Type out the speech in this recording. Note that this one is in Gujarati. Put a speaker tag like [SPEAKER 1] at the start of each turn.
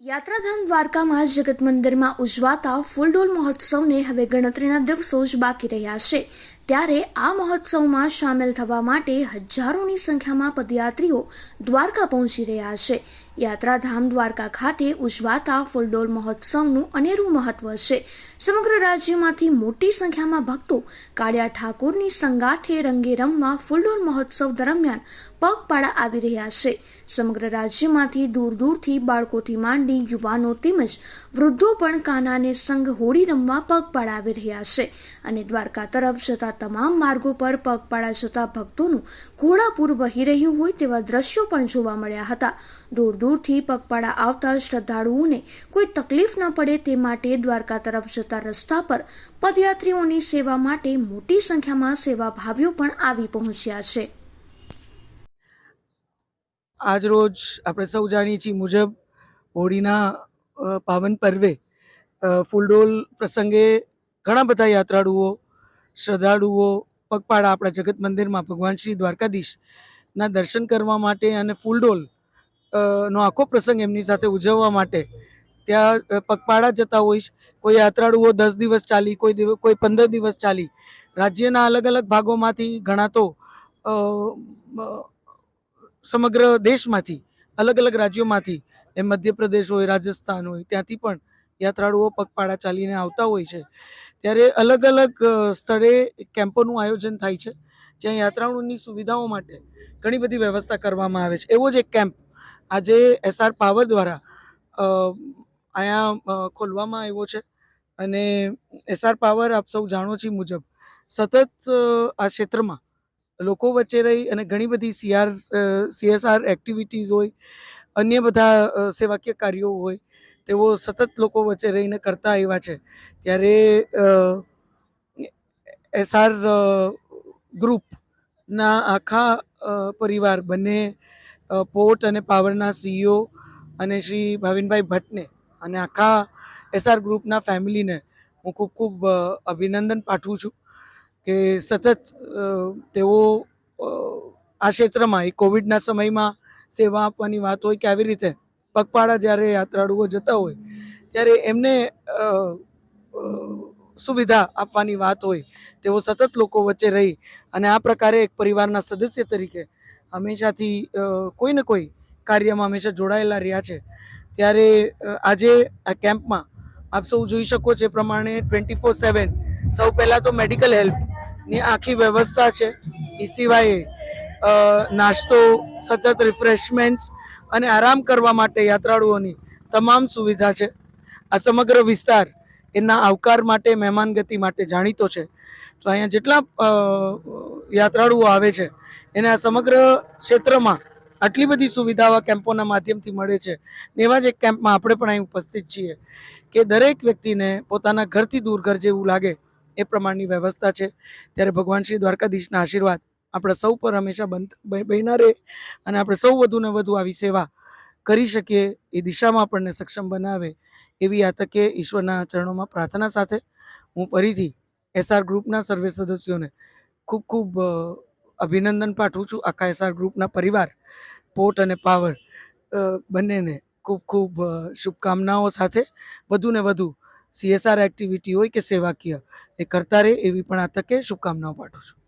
[SPEAKER 1] યાત્રાધામ દ્વારકામાં જગત મંદિરમાં ઉજવાતા ફૂલડોલ મહોત્સવને હવે ગણતરીના દિવસો જ બાકી રહ્યા છે. ત્યારે આ મહોત્સવમાં સામેલ થવા માટે હજારોની સંખ્યામાં પદયાત્રીઓ દ્વારકા પહોંચી રહ્યા છે. યાત્રાધામ દ્વારકા ખાતે ઉજવાતા ફૂલડોલ મહોત્સવનું અનેરું મહત્વ છે. સમગ્ર રાજ્યમાંથી મોટી સંખ્યામાં ભક્તો કાળિયા ઠાકોરની સંગાથે રંગે રમવા ફૂલડોલ મહોત્સવ દરમિયાન પગપાળા આવી રહ્યા છે. સમગ્ર રાજ્યમાંથી દૂર દૂરથી બાળકોથી માંડી યુવાનો તેમજ વૃદ્ધો પણ કાનાને સંગ હોળી રમવા પગપાળા આવી રહ્યા છે અને દ્વારકા તરફ જતા તમામ માર્ગો પર પગપાળા જતા ભક્તોનું ઘોડાપુર વહી રહ્યું હોય તેવા દ્રશ્યો પણ જોવા મળ્યા હતા. દૂર દૂરથી પગપાળા આવતા શ્રદ્ધાળુઓને કોઈ તકલીફ ન પડે તે માટે દ્વારકા તરફ જતા રસ્તા પર પદયાત્રીઓની સેવા માટે મોટી સંખ્યામાં સેવાભાવીઓ પણ આવી પહોંચ્યા છે.
[SPEAKER 2] આજ રોજ આપણે સૌ જાણીએ છીએ મુજબ હોળીના પાવન પર્વે ફૂલડોલ પ્રસંગે ઘણા બધા યાત્રાળુઓ શ્રદ્ધાળુઓ પગપાળા આપણા જગત મંદિરમાં ભગવાન શ્રી દ્વારકાધીશના દર્શન કરવા માટે અને ફૂલડોલ નો આખો પ્રસંગ એમની સાથે ઉજવવા માટે ત્યાં પગપાળા જતા હોય કોઈ યાત્રાળુઓ દસ દિવસ ચાલી, કોઈ કોઈ પંદર દિવસ ચાલી. રાજ્યના અલગ અલગ ભાગોમાંથી ઘણા તો સમગ્ર દેશમાંથી, અલગ અલગ રાજ્યોમાંથી એ મધ્યપ્રદેશ હોય, રાજસ્થાન હોય, ત્યાંથી પણ યાત્રાળુઓ પગપાળા ચાલીને આવતા હોય છે. ત્યારે અલગ અલગ સ્થળે કેમ્પોનું આયોજન થાય છે, જ્યાં યાત્રાળુઓની સુવિધાઓ માટે ઘણી બધી વ્યવસ્થા કરવામાં આવે છે. એવો જ એક કેમ્પ આજે એસઆર પાવર દ્વારા અહીંયા ખોલવામાં આવ્યો છે અને એસઆર પાવર આપ સૌ જાણો છો મુજબ સતત આ ક્ષેત્રમાં લોકો વચ્ચે રહી અને ઘણી બધી સીઆર સીએસઆર એક્ટિવિટીઝ હોય, અન્ય બધા સેવાકીય કાર્યો હોય તેઓ સતત લોકો વચ્ચે રહીને કરતા આવ્યા છે. ત્યારે એસઆર ગ્રુપના આખા પરિવાર બંને પોર્ટ અને પાવરના સીઈઓ અને શ્રી ભાવિનભાઈ ભટ્ટને અને આખા એસઆર ગ્રુપના ફેમિલીને હું ખૂબ ખૂબ અભિનંદન પાઠવું છું કે સતત તેઓ આ ક્ષેત્રમાં એ કોવિડના સમયમાં સેવા આપવાની વાત હોય કે આવી રીતે પગપાળા જ્યારે યાત્રાળુઓ જતા હોય, ત્યારે એમને સુવિધા આપવાની વાત હોય, તેઓ સતત લોકો વચ્ચે રહી અને આ પ્રકારે એક પરિવારના સદસ્ય તરીકે હંમેશાથી કોઈ ને કોઈ કાર્યમાં હંમેશા જોડાયેલા રહ્યા છે. ત્યારે આજે આ કેમ્પમાં આપ સૌ જોઈ શકો છો એ પ્રમાણે ટ્વેન્ટી ફોર સેવન સૌ પહેલાં તો મેડિકલ હેલ્પની આખી વ્યવસ્થા છે. એ સિવાય નાસ્તો, સતત રિફ્રેશમેન્ટ્સ અને આરામ કરવા માટે યાત્રાળુઓની તમામ સુવિધા છે. આ સમગ્ર વિસ્તાર એના આવકાર માટે મહેમાનગતિ માટે જાણીતો છે. તો અહીંયા જેટલા યાત્રાળુઓ આવે છે, એને આ સમગ્ર ક્ષેત્રમાં આટલી બધી સુવિધાઓ કેમ્પોના માધ્યમથી મળે છે. ને એવા જ એક કેમ્પમાં આપણે પણ અહીં ઉપસ્થિત છીએ કે દરેક વ્યક્તિને પોતાના ઘરથી દૂર ઘર જેવું લાગે એ પ્રમાણની વ્યવસ્થા છે. ત્યારે ભગવાન શ્રી દ્વારકાધીશના આશીર્વાદ આપણા સૌ પર હંમેશા બન- બ- બન્યા રહે અને આપણે સૌ વધુને વધુ આવી સેવા કરી શકીએ, એ દિશામાં આપણને સક્ષમ બનાવે એવી આ તકે ઈશ્વરના ચરણોમાં પ્રાર્થના સાથે હું ફરીથી એસઆર ગ્રુપના સર્વે સદસ્યોને ખૂબ ખૂબ અભિનંદન પાઠવું છું. આખા એસઆર ગ્રુપના પરિવાર પોર્ટ અને પાવર બંનેને ખૂબ ખૂબ શુભકામનાઓ સાથે વધુને વધુ સીએસઆર એક્ટિવિટી હોય કે સેવાકીય એ કરતા રહે એવી પણ આ તકે શુભકામનાઓ પાઠવું છું.